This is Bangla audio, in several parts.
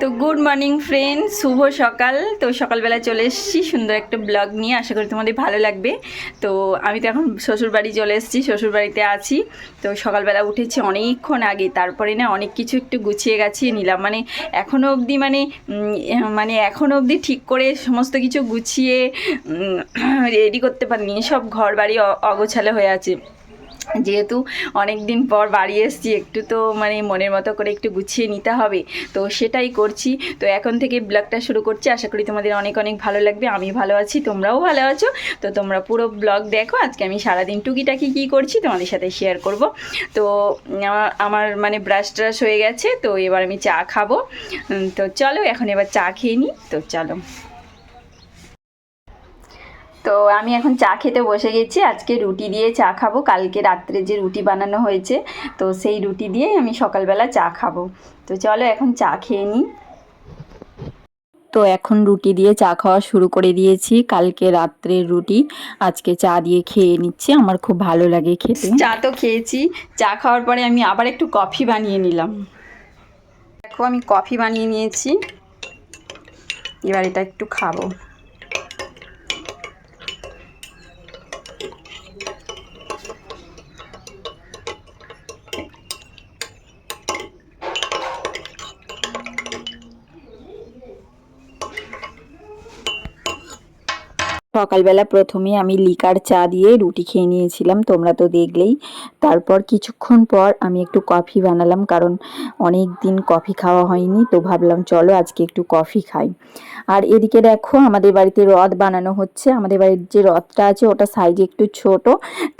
তো গুড মর্নিং ফ্রেন্ড শুভ সকাল। তো সকালবেলা চলে এসেছি সুন্দর একটা ব্লগ নিয়ে, আশা করি তোমাদের ভালো লাগবে। তো আমি তো এখন শ্বশুরবাড়ি চলে এসেছি, শ্বশুরবাড়িতে আছি। তো সকালবেলা উঠেছি অনেকক্ষণ আগে, তারপরে না অনেক কিছু একটু গুছিয়ে গাছিয়ে নিলাম। মানে এখনও অবধি মানে মানে এখনও অবধি ঠিক করে সমস্ত কিছু গুছিয়ে রেডি করতে পারিনি। সব ঘর বাড়ি অগোছালো হয়ে আছে। যেহেতু অনেক দিন পর বাড়ি এসেছি, একটু তো মানে মনের মতো করে একটু গুছিয়ে নিতে হবে। তো সেটাই করছি। তো এখন থেকে ব্লগটা শুরু করছি। আশা করি তোমাদের অনেক অনেক ভালো লাগবে। আমি ভালো আছি, তোমরাও ভালো আছো। তো তোমরা পুরো ব্লগ দেখো। আজকে আমি সারাদিন টুকিটাকি কী করছি তোমাদের সাথে শেয়ার করব। তো আমার- মানে ব্রাশ ট্রাশ হয়ে গেছে। তো এবার আমি চা খাব। তো চলো এখন এবার চা খেয়ে নিই। তো চলো। তো আমি এখন চা খেতে বসে গেছি। আজকে রুটি দিয়ে চা খাব। কালকে রাত্রে যে রুটি বানানো হয়েছে, তো সেই রুটি দিয়ে আমি সকালবেলা চা খাব। তো চলো এখন চা খেয়ে নিই। তো এখন রুটি দিয়ে চা খাওয়া শুরু করে দিয়েছি। কালকে রাত্রের রুটি, আজকে চা দিয়ে খেয়ে নিচ্ছি। আমার খুব ভালো লাগে খেতে। চা তো খেয়েছি। চা খাওয়ার পরে আমি আবার একটু কফি বানিয়ে নিলাম। দেখো আমি কফি বানিয়ে নিয়েছি। এবার এটা একটু খাব। সকালবেলা প্রথমে আমি লিকার চা দিয়ে রুটি খেয়ে নিয়েছিলাম, তোমরা তো দেখলেই। তারপর কিছুক্ষণ পর আমি একটু কফি বানালাম, কারণ অনেক দিন কফি খাওয়া হয়নি, তো ভাবলাম চলো আজকে একটু কফি খাই। আর এদিকে দেখো, আমাদের বাড়িতে রথ বানানো হচ্ছে। আমাদের বাড়ির যে রথটা আছে, ওটা সাইজে একটু ছোট,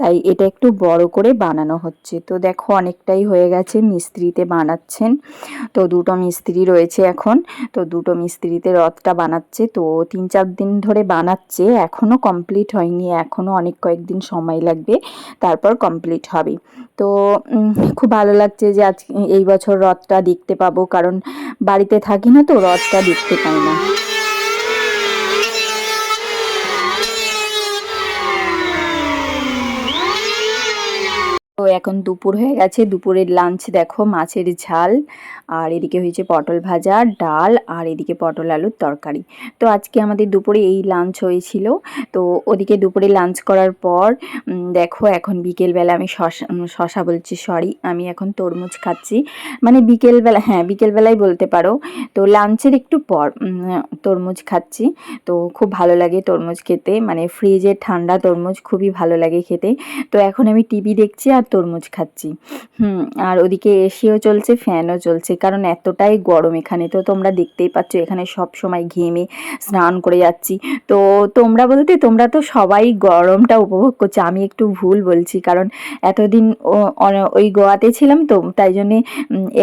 তাই এটা একটু বড় করে বানানো হচ্ছে। তো দেখো, অনেকটাই হয়ে গেছে, মিস্ত্রিতে বানাচ্ছেন। তো দুটো মিস্ত্রি রয়েছে এখন, তো দুটো মিস্ত্রিতে রথটা বানাচ্ছে। তো তিন চার দিন ধরে বানাচ্ছে এখনও কমপ্লিট হয়নি এখনও অনেক কয়েকদিন সময় লাগবে, তারপর কমপ্লিট হবে। তো খুব ভালো লাগছে যে আজ এই বছর রথটা দেখতে পাবো, কারণ বাড়িতে থাকি না তো, রথটা দেখতে পাই না। এখন দুপুর হয়ে গেছে। দুপুরের লাঞ্চ দেখো, মাছের ঝাল, আর এদিকে হয়েছে পটল ভাজা, ডাল, আর এদিকে পটল আলুর তরকারি। তো আজকে আমাদের দুপুরে এই লাঞ্চ হয়েছিল। তো ওদিকে দুপুরে লাঞ্চ করার পর দেখো এখন বিকেলবেলা আমি শশা শশা বলছি সরি আমি এখন তরমুজ খাচ্ছি। মানে বিকেলবেলা হ্যাঁ বিকেলবেলায় বলতে পারো। তো লাঞ্চের একটু পর তরমুজ খাচ্ছি। তো খুব ভালো লাগে তরমুজ খেতে। মানে ফ্রিজে ঠান্ডা তরমুজ খুবই ভালো লাগে খেতে। তো এখন আমি টিভি দেখছি আর তরমুজ খাচ্ছি। হুম, আর ওদিকে এসিও চলছে, ফ্যানও চলছে, কারণ এতটাই গরম এখানে। তো তোমরা দেখতেই পাচ্ছ, এখানে সব সময় ঘেমে স্নান করে যাচ্ছি। তো তোমরা বলতে, তোমরা তো সবাই গরমটা উপভোগ করছ। আমি একটু ভুল বলছি, কারণ এতদিন ওই গোয়াতে ছিলাম তো, তাই জন্যে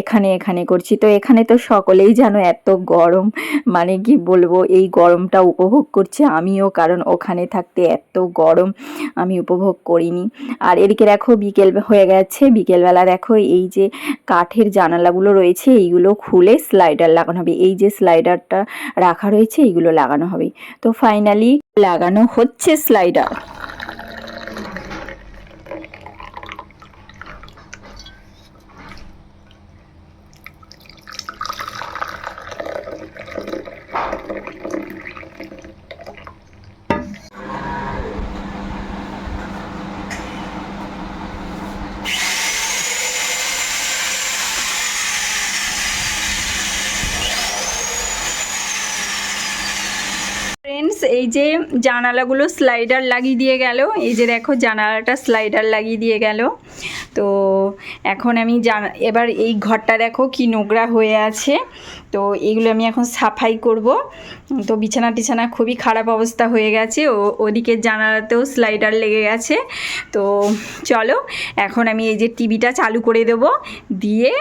এখানে এখানে করছি। তো এখানে তো সকলেই জানো এত গরম মানে কি বলব, এই গরমটা উপভোগ করছি আমিও, কারণ ওখানে থাকতে এত গরম, আমি উপভোগ করিনি। আর এদিকে দেখো, বিকেল হয়ে গেছে। বিকেলবেলা দেখো এই যে কাঠের জানালাগুলো রয়েছে, এইগুলো খুলে স্লাইডার লাগানো হবে। এই যে স্লাইডারটা রাখা রয়েছে, এইগুলো লাগানো হবে। তো ফাইনালি লাগানো হচ্ছে স্লাইডার এই যে জানালাগুলো স্লাইডার লাগিয়ে দিয়ে গেল। এই যে দেখো জানালাটা স্লাইডার লাগিয়ে দিয়ে গেল। তো এখন আমি জানা, এবার এই ঘরটা দেখো কি নোংরা হয়ে আছে। তো এগুলো আমি এখন সাফাই করব। তো বিছানা টিছানা খুবই খারাপ অবস্থা হয়ে গেছে। ও ওদিকের জানালাতেও স্লাইডার লেগে গেছে। তো চলো, এখন আমি এই যে টিভিটা চালু করে দেব। দিয়ে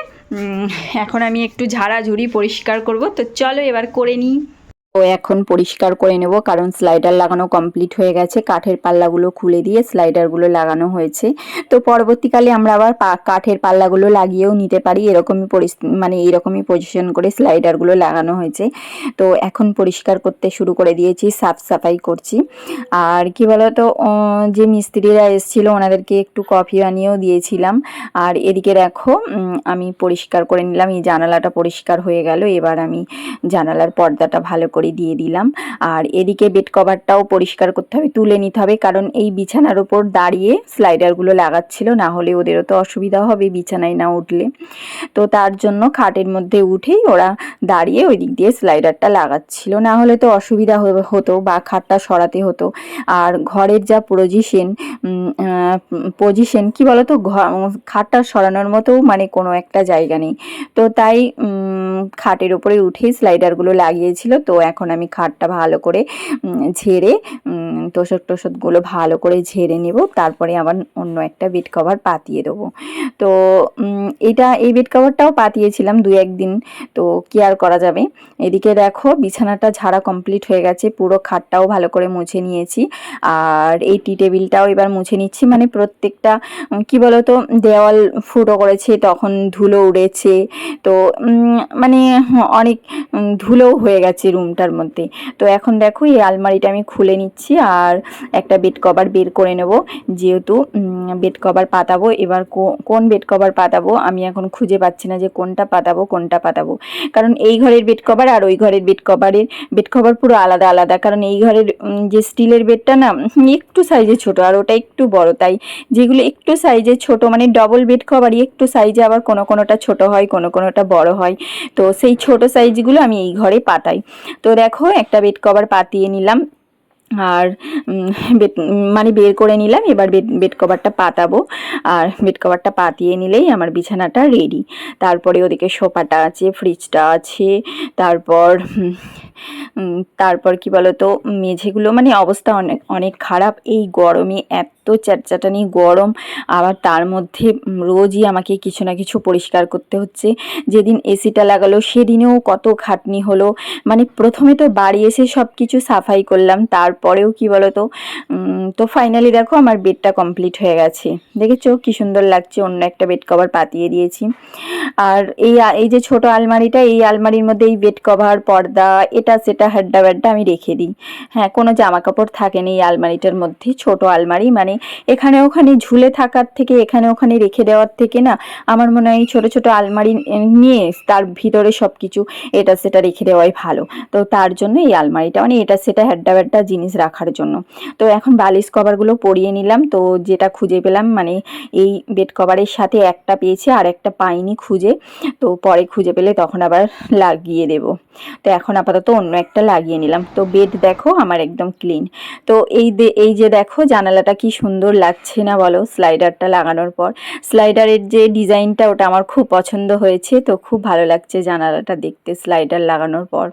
এখন আমি একটু ঝাড়াঝুড়ি পরিষ্কার করব। তো চলো এবার করে নিই। তো এখন পরিষ্কার করে নেব, কারণ স্লাইডার লাগানো কমপ্লিট হয়ে গেছে। কাঠের পাল্লাগুলো খুলে দিয়ে স্লাইডারগুলো লাগানো হয়েছে। তো পরবর্তীকালে আমরা আবার কাঠের পাল্লাগুলো লাগিয়েও নিতে পারি। এরকমই মানে এরকমই পজিশন করে স্লাইডারগুলো লাগানো হয়েছে। তো এখন পরিষ্কার করতে শুরু করে দিয়েছি, সাফ সাফাই করছি। আর কি বলতো যে মিস্ত্রিরা এসেছিল ওনাদেরকে একটু কফি বানিয়েও দিয়েছিলাম। আর এদিকে দেখো আমি পরিষ্কার করে নিলাম। এই জানালাটা পরিষ্কার হয়ে গেল। এবার আমি জানালার পর্দাটা ভালো করে দিয়ে দিলাম। আর এদিকে বেড কভারটাও পরিষ্কার করতে হবে, তুলে নিতে হবে। কারণ এই বিছানার উপর দাঁড়িয়ে স্লাইডারগুলো লাগাচ্ছিল, না হলে ওদেরও তো অসুবিধা হবে বিছানায় না উঠলে। তো তার জন্য খাটের মধ্যে উঠেই ওরা দাঁড়িয়ে ওই দিক দিয়ে স্লাইডারটা লাগাচ্ছিল। না হলে তো অসুবিধা হতো বা খাটটা সরাতে হতো। আর ঘরের যা পজিশন পজিশন কি বলতো? খাটটা সরানোর মতো মানে কোনো একটা জায়গা নেই। তো তাই খাটের উপরে উঠেই স্লাইডারগুলো লাগিয়েছিল। তো এখন আমি খাটটা ভালো করে ঝেড়ে তোষক টোষকগুলো ভালো করে ঝেড়ে নেব। তারপরে আবার অন্য একটা বেড কভার পাতিয়ে দেবো। তো এটা, এই বেড কভারটাও পাতিয়েছিলাম দু একদিন তো, কি আর করা যাবে? এদিকে দেখো, বিছানাটা ঝাড়া কমপ্লিট হয়ে গেছে। পুরো খাটটাও ভালো করে মুছে নিয়েছি। আর এই টি টেবিলটাও এবার মুছে নিচ্ছি। মানে প্রত্যেকটা কি বলতো, দেওয়াল ফুটো করেছে, তখন ধুলো উড়েছে। তো মানে অনেক ধুলোও হয়ে গেছে রুমটার মধ্যে। তো এখন দেখো এই আলমারিটা আমি খুলে নিচ্ছি আর একটা বেড কভার বের করে নেব। যেহেতু বেড কভার পাতাবো, এবার কোন বেড কভার পাতাবো আমি এখন খুঁজে পাচ্ছি না যে কোনটা পাতাবো কোনটা পাতাবো। কারণ এই ঘরের বেড কভার আর ওই ঘরের বেড কভারের বেড কভার পুরো আলাদা আলাদা। কারণ এই ঘরের যে স্টিলের বেডটা না একটু সাইজে ছোট আর ওটা একটু বড়। তাই যেগুলো একটু সাইজে ছোট মানে ডবল বেড কভারই একটু সাইজে আবার কোনো কোনোটা ছোট হয়, কোনো কোনোটা বড় হয়। তো সেই ছোট সাইজগুলো আমি এই ঘরে পাতাই। তো দেখো একটা বেড কভার পাতিয়ে নিলাম। আর বেড মানে বের করে নিলাম, এবার বেড বেড কভারটা পাতাবো। আর বেড কভারটা পাতিয়ে নিলেই আমার বিছানাটা রেডি তারপরে ওদিকে সোফাটা আছে ফ্রিজটা আছে, তারপর তারপর কি বলতো, মেঝেগুলো মানে অবস্থা অনেক অনেক খারাপ। এই গরমে এত চ্যাটচ্যাটানি গরম, আবার তার মধ্যে রোজই আমাকে কিছু না কিছু পরিষ্কার করতে হচ্ছে। যেদিন এসিটা লাগালো, সেদিনেও কত খাটনি হলো। মানে প্রথমে তো বাড়ি এসে সব কিছু সাফাই করলাম, তারপরেও কি বলতো তো ফাইনালি দেখো আমার বেডটা কমপ্লিট হয়ে গেছে। দেখেছ? কি সুন্দর লাগছে, অন্য একটা বেড কভার পাতিয়ে দিয়েছি। আর এই এই যে ছোট আলমারিটা, এই আলমারির মধ্যে এই বেড কভার পর্দা এটা সেটা হাড্ডা ব্যাড্ডা আমি রেখে দিই। হ্যাঁ কোনো জামা কাপড় থাকে না এই আলমারিটার মধ্যে, ছোট আলমারি। মানে এখানে ওখানে ঝুলে থাকার থেকে, এখানে ওখানে রেখে দেওয়ার থেকে না, আমার মনে হয় ছোট ছোট আলমারি নিয়ে তার ভিতরে সব কিছু এটা, সেটা রেখে দেওয়াই ভালো। তো তার জন্য এই আলমারিটা মানে এটা, সেটা হ্যাড্ডা ব্যাড্ডা জিনিস রাখার জন্য। তো এখন বালিশ কভারগুলো পরিয়ে নিলাম। তো যেটা খুঁজে পেলাম মানে এই বেড কভারের সাথে একটা পেয়েছি আর একটা পাইনি খুঁজে। তো পরে খুঁজে পেলে তখন আবার লাগিয়ে দেব। তো এখন আপাতত অন্য একটা লাগিয়ে নিলাম। তো বেড দেখো, আমার একদম ক্লিন তো এই এই যে দেখো, জানালাটা কি সুন্দর লাগছে না বলো স্লাইডারটা লাগানোর পর। স্লাইডারের যে ডিজাইনটা, ওটা আমার খুব পছন্দ হয়েছে। তো খুব ভালো লাগছে জানালাটা দেখতে স্লাইডার লাগানোর পর।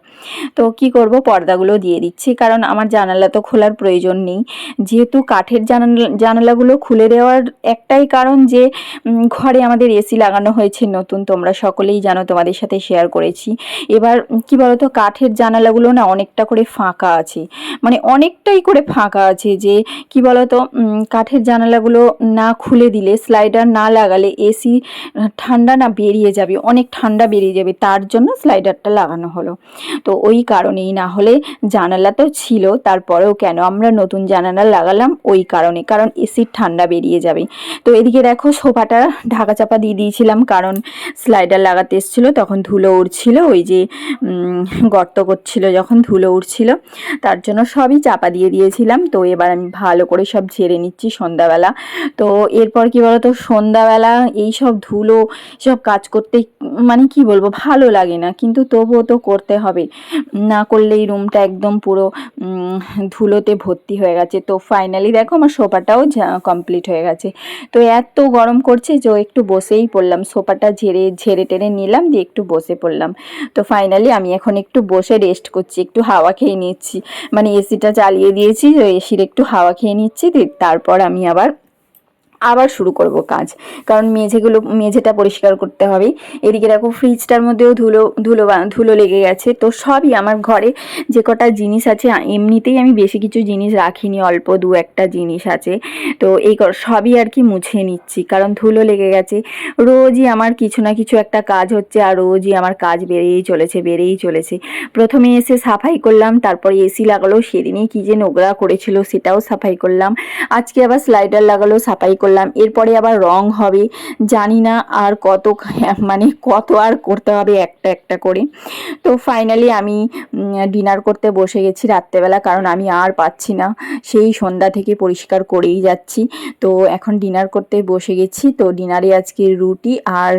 তো কি করব, পর্দাগুলো দিয়ে দিচ্ছি। কারণ আমার জানালা তো খোলার প্রয়োজন নেই। যেহেতু কাঠের জানালা, জানালাগুলো খুলে দেওয়ার একটাই কারণ যে ঘরে আমাদের এসি লাগানো হয়েছে নতুন, তোমরা সকলেই জানো, তোমাদের সাথে শেয়ার করেছি। এবার কি বলতো, কাঠের জানালাগুলো না অনেকটা করে ফাঁকা আছে। মানে অনেকটাই করে ফাঁকা আছে যে, কি বলতো কাঠের জানালাগুলো না খুলে দিলে, স্লাইডার না লাগালে এসি ঠান্ডা না বেরিয়ে যাবে, অনেক ঠান্ডা বেরিয়ে যাবে, তার জন্য স্লাইডারটা লাগানো হলো। তো ওই কারণেই না হলে জানালা তো ছিল, তারপরেও কেন আমরা নতুন জানালা লাগালাম ওই কারণে, কারণ এসির ঠান্ডা বেরিয়ে যাবে। তো এদিকে দেখো, সোফাটা ঢাকা চাপা দিয়ে দিয়েছিলাম, কারণ স্লাইডার লাগাতে এসেছিল, তখন ধুলো উড়ছিল, ওই যে গর্ত করছিল, যখন ধুলো উড়ছিল, তার জন্য সবই চাপা দিয়ে দিয়েছিলাম। তো এবার আমি ভালো করে সব ঝেড়ে নিচ্ছি সন্ধ্যাবেলা। তো এরপর কি বলতো, সন্ধ্যাবেলা এই সব ধুলো, সব কাজ করতে মানে কি বলব, ভালো লাগে না। কিন্তু তবুও তো করতে হবে। না করলে এই রুমটা একদম পুরো ধুলোতে ভর্তি হয়ে গেছে। তো ফাইনালি দেখো আমার সোফাটাও কমপ্লিট হয়ে গেছে। তো এত গরম করছে যে একটু বসেই পড়লাম। সোফাটা ঝেড়ে ঝেড়ে টেড়ে নিলাম, দিয়ে একটু বসে পড়লাম। তো ফাইনালি আমি এখন একটু বসে রেস্ট করছি, একটু হাওয়া খেয়ে নিচ্ছি। মানে এসিটা চালিয়ে দিয়েছি এসির একটু হাওয়া খেয়ে নিচ্ছি তারপর আমি আবার আবার শুরু করব কাজ। কারণ মেঝেগুলো, মেঝেটা পরিষ্কার করতে হবে। এদিকে দেখো ফ্রিজটার মধ্যেও ধুলো ধুলো ধুলো লেগে গেছে। তো সবই আমার ঘরে যে কটা জিনিস আছে এমনিতেই আমি বেশি কিছু জিনিস রাখিনি, অল্প দু একটা জিনিস আছে। তো এই সবই আর কি মুছে নিচ্ছি। কারণ ধুলো লেগে গেছে। রোজই আমার কিছু না কিছু একটা কাজ হচ্ছে, আর রোজই আমার কাজ বেড়েই চলেছে বেড়েই চলেছে। প্রথমে এসে সাফাই করলাম, তারপর এসি লাগালো। সেদিনই কী যে নোংরা করেছিল, সেটাও সাফাই করলাম। আজকে আবার স্লাইডার লাগালো, সাফাই করলাম। এরপরে আবার রং হবে। জানি না আর কত মানে কত আর করতে হবে একটা একটা করে। তো ফাইনালি আমি ডিনার করতে বসে গেছি রাত্রেবেলা কারণ আমি আর পাচ্ছি না। সেই সন্ধ্যা থেকে পরিষ্কার করেই যাচ্ছি। তো এখন ডিনার করতে বসে গেছি। তো ডিনারে আজকে রুটি আর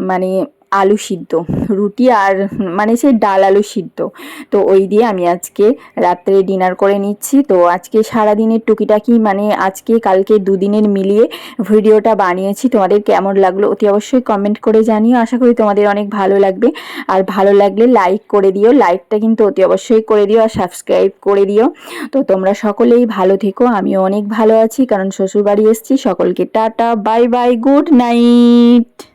মানে আলু সিদ্ধ, রুটি আর মানে সেই ডাল আলু সিদ্ধ। তো ওই দিয়ে আমি আজকে রাত্রে ডিনার করে নিচ্ছি। তো আজকে সারাদিনের টুকিটাকি মানে আজকে কালকে দুদিনের মিলিয়ে ভিডিওটা বানিয়েছি। তোমাদের কেমন লাগল অতি অবশ্যই কমেন্ট করে জানিও। আশা করি তোমাদের অনেক ভালো লাগবে। আর ভালো লাগলে লাইক করে দিও। লাইকটা কিন্তু অতি অবশ্যই করে দিও আর সাবস্ক্রাইব করে দিও। তো তোমরা সকলেই ভালো থেকো। আমিও অনেক ভালো আছি, কারণ শ্বশুরবাড়ি এসেছি। সকলকে tata bye bye good night